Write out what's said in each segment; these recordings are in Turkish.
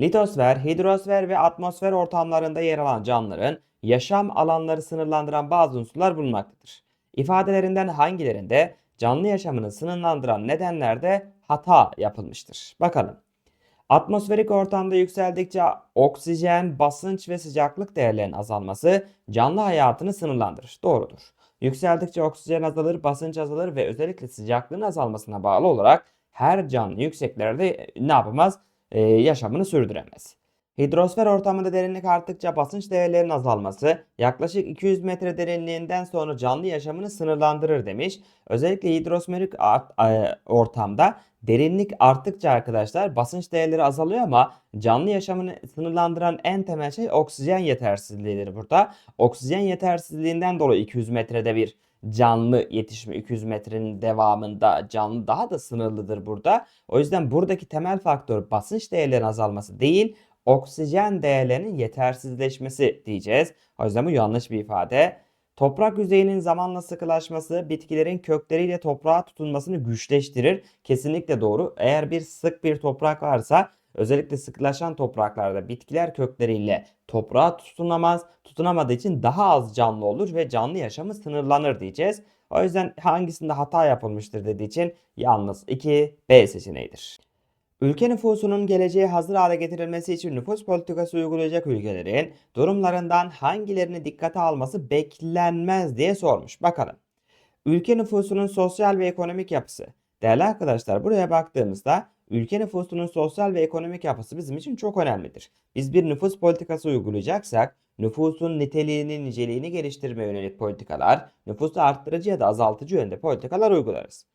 Litosfer, hidrosfer ve atmosfer ortamlarında yer alan canlıların yaşam alanları sınırlandıran bazı unsurlar bulunmaktadır. İfadelerinden hangilerinde canlı yaşamını sınırlandıran nedenlerde hata yapılmıştır? Bakalım. Atmosferik ortamda yükseldikçe oksijen, basınç ve sıcaklık değerlerinin azalması canlı hayatını sınırlandırır. Doğrudur. Yükseldikçe oksijen azalır, basınç azalır ve özellikle sıcaklığın azalmasına bağlı olarak her canlı yükseklerde ne yapamaz? Ee, yaşamını sürdüremez. Hidrosfer ortamında derinlik arttıkça basınç değerlerinin azalması yaklaşık 200 metre derinliğinden sonra canlı yaşamını sınırlandırır demiş. Özellikle hidrosferik art- e, ortamda derinlik arttıkça arkadaşlar basınç değerleri azalıyor ama canlı yaşamını sınırlandıran en temel şey oksijen yetersizliğidir burada. Oksijen yetersizliğinden dolayı 200 metrede bir canlı yetişme 200 metrenin devamında canlı daha da sınırlıdır burada. O yüzden buradaki temel faktör basınç değerlerinin azalması değil, oksijen değerlerinin yetersizleşmesi diyeceğiz. O yüzden bu yanlış bir ifade. Toprak yüzeyinin zamanla sıkılaşması bitkilerin kökleriyle toprağa tutunmasını güçleştirir. Kesinlikle doğru. Eğer bir sık bir toprak varsa özellikle sıkılaşan topraklarda bitkiler kökleriyle toprağa tutunamaz. Tutunamadığı için daha az canlı olur ve canlı yaşamı sınırlanır diyeceğiz. O yüzden hangisinde hata yapılmıştır dediği için yalnız 2 B seçeneğidir. Ülke nüfusunun geleceğe hazır hale getirilmesi için nüfus politikası uygulayacak ülkelerin durumlarından hangilerini dikkate alması beklenmez diye sormuş. Bakalım. Ülke nüfusunun sosyal ve ekonomik yapısı. Değerli arkadaşlar buraya baktığımızda ülke nüfusunun sosyal ve ekonomik yapısı bizim için çok önemlidir. Biz bir nüfus politikası uygulayacaksak nüfusun niteliğini, niceliğini geliştirmeye yönelik politikalar, nüfusu arttırıcı ya da azaltıcı yönde politikalar uygularız.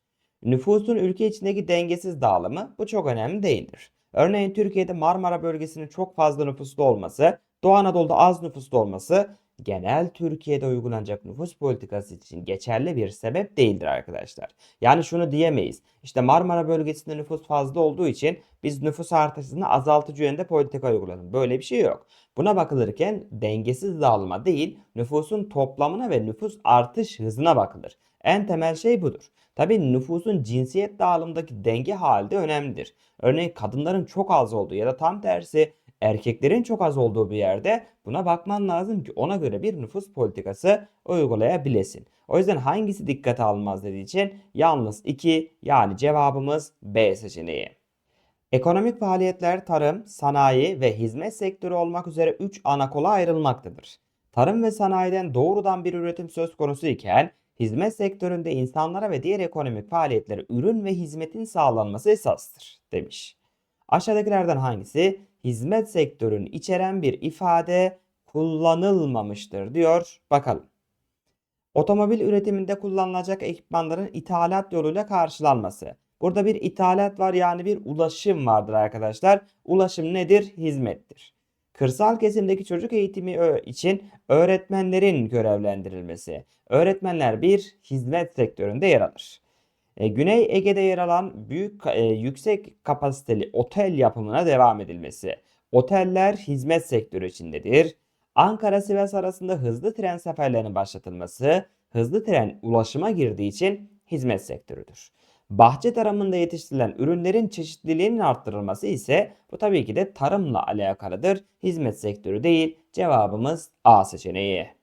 Nüfusun ülke içindeki dengesiz dağılımı bu çok önemli değildir. Örneğin Türkiye'de Marmara bölgesinin çok fazla nüfuslu olması, Doğu Anadolu'da az nüfuslu olması genel Türkiye'de uygulanacak nüfus politikası için geçerli bir sebep değildir arkadaşlar. Yani şunu diyemeyiz. İşte Marmara bölgesinde nüfus fazla olduğu için biz nüfus artışını azaltıcı yönde politika uygulayalım. Böyle bir şey yok. Buna bakılırken dengesiz dağılma değil, nüfusun toplamına ve nüfus artış hızına bakılır. En temel şey budur. Tabii nüfusun cinsiyet dağılımındaki denge hali de önemlidir. Örneğin kadınların çok az olduğu ya da tam tersi erkeklerin çok az olduğu bir yerde buna bakman lazım ki ona göre bir nüfus politikası uygulayabilesin. O yüzden hangisi dikkate alınmaz dediği için yalnız 2 yani cevabımız B seçeneği. Ekonomik faaliyetler tarım, sanayi ve hizmet sektörü olmak üzere 3 ana kola ayrılmaktadır. Tarım ve sanayiden doğrudan bir üretim söz konusu iken hizmet sektöründe insanlara ve diğer ekonomik faaliyetlere ürün ve hizmetin sağlanması esastır demiş. Aşağıdakilerden hangisi hizmet sektörünü içeren bir ifade kullanılmamıştır diyor. Bakalım. Otomobil üretiminde kullanılacak ekipmanların ithalat yoluyla karşılanması. Burada bir ithalat var yani bir ulaşım vardır arkadaşlar. Ulaşım nedir? Hizmettir. Kırsal kesimdeki çocuk eğitimi için öğretmenlerin görevlendirilmesi. Öğretmenler bir hizmet sektöründe yer alır. E, Güney Ege'de yer alan büyük e, yüksek kapasiteli otel yapımına devam edilmesi. Oteller hizmet sektörü içindedir. Ankara Sivas arasında hızlı tren seferlerinin başlatılması, hızlı tren ulaşıma girdiği için hizmet sektörüdür. Bahçe tarımında yetiştirilen ürünlerin çeşitliliğinin arttırılması ise bu tabii ki de tarımla alakalıdır. Hizmet sektörü değil. Cevabımız A seçeneği.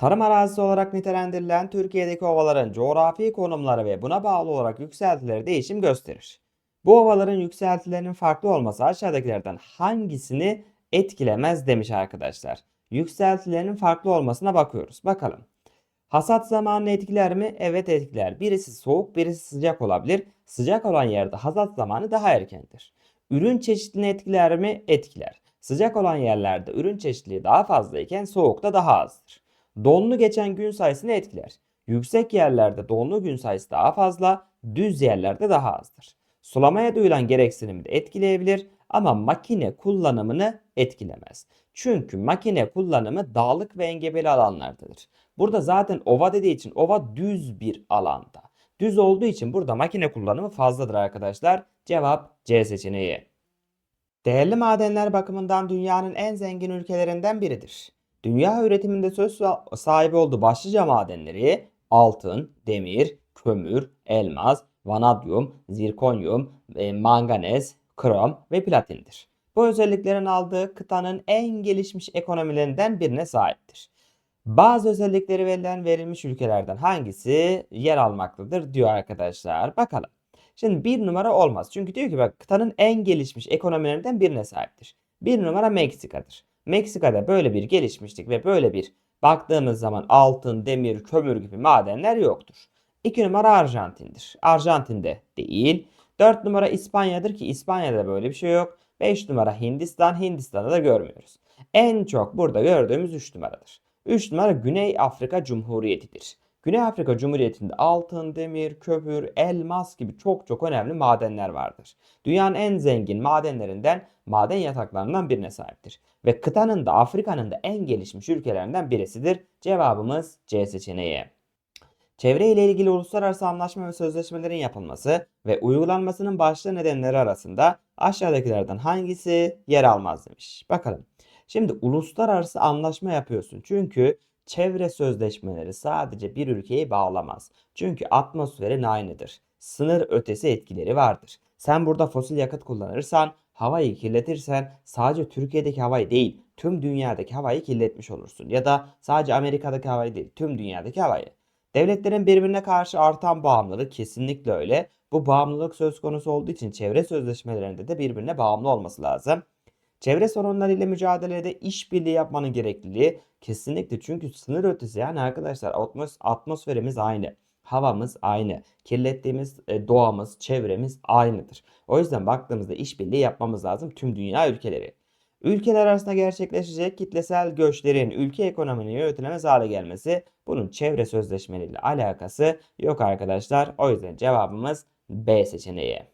Tarım arazisi olarak nitelendirilen Türkiye'deki ovaların coğrafi konumları ve buna bağlı olarak yükseltileri değişim gösterir. Bu ovaların yükseltilerinin farklı olması aşağıdakilerden hangisini etkilemez demiş arkadaşlar. Yükseltilerinin farklı olmasına bakıyoruz. Bakalım. Hasat zamanını etkiler mi? Evet etkiler. Birisi soğuk, birisi sıcak olabilir. Sıcak olan yerde hasat zamanı daha erkendir. Ürün çeşitliliğini etkiler mi? Etkiler. Sıcak olan yerlerde ürün çeşitliliği daha fazlayken soğukta daha azdır. Donlu geçen gün sayısını etkiler. Yüksek yerlerde donlu gün sayısı daha fazla, düz yerlerde daha azdır. Sulamaya duyulan gereksinimi de etkileyebilir ama makine kullanımını etkilemez. Çünkü makine kullanımı dağlık ve engebeli alanlardadır. Burada zaten ova dediği için ova düz bir alanda. Düz olduğu için burada makine kullanımı fazladır arkadaşlar. Cevap C seçeneği. Değerli madenler bakımından dünyanın en zengin ülkelerinden biridir. Dünya üretiminde söz sahibi olduğu başlıca madenleri altın, demir, kömür, elmas, vanadyum, zirkonyum, e, manganez, krom ve platindir. Bu özelliklerin aldığı kıtanın en gelişmiş ekonomilerinden birine sahiptir. Bazı özellikleri verilen verilmiş ülkelerden hangisi yer almaktadır diyor arkadaşlar. Bakalım. Şimdi bir numara olmaz. Çünkü diyor ki bak kıtanın en gelişmiş ekonomilerinden birine sahiptir. Bir numara Meksika'dır. Meksika'da böyle bir gelişmişlik ve böyle bir baktığımız zaman altın, demir, kömür gibi madenler yoktur. İki numara Arjantin'dir. Arjantin'de değil. Dört numara İspanya'dır ki İspanya'da böyle bir şey yok. Beş numara Hindistan, Hindistan'da da görmüyoruz. En çok burada gördüğümüz 3 numaradır. 3 numara Güney Afrika Cumhuriyeti'dir. Güney Afrika Cumhuriyeti'nde altın, demir, kömür, elmas gibi çok çok önemli madenler vardır. Dünyanın en zengin madenlerinden, maden yataklarından birine sahiptir. Ve kıtanın da Afrika'nın da en gelişmiş ülkelerinden birisidir. Cevabımız C seçeneği. Çevre ile ilgili uluslararası anlaşma ve sözleşmelerin yapılması ve uygulanmasının başlı nedenleri arasında aşağıdakilerden hangisi yer almaz demiş. Bakalım. Şimdi uluslararası anlaşma yapıyorsun. Çünkü çevre sözleşmeleri sadece bir ülkeyi bağlamaz. Çünkü atmosferin aynıdır. Sınır ötesi etkileri vardır. Sen burada fosil yakıt kullanırsan, havayı kirletirsen sadece Türkiye'deki havayı değil, tüm dünyadaki havayı kirletmiş olursun. Ya da sadece Amerika'daki havayı değil, tüm dünyadaki havayı. Devletlerin birbirine karşı artan bağımlılığı kesinlikle öyle. Bu bağımlılık söz konusu olduğu için çevre sözleşmelerinde de birbirine bağımlı olması lazım. Çevre sorunlarıyla mücadelede işbirliği yapmanın gerekliliği kesinlikle çünkü sınır ötesi yani arkadaşlar atmos atmosferimiz aynı. Havamız aynı. Kirlettiğimiz e, doğamız, çevremiz aynıdır. O yüzden baktığımızda işbirliği yapmamız lazım tüm dünya ülkeleri. Ülkeler arasında gerçekleşecek kitlesel göçlerin ülke ekonominin yönetilemez hale gelmesi bunun çevre sözleşmeleriyle alakası yok arkadaşlar. O yüzden cevabımız B seçeneği.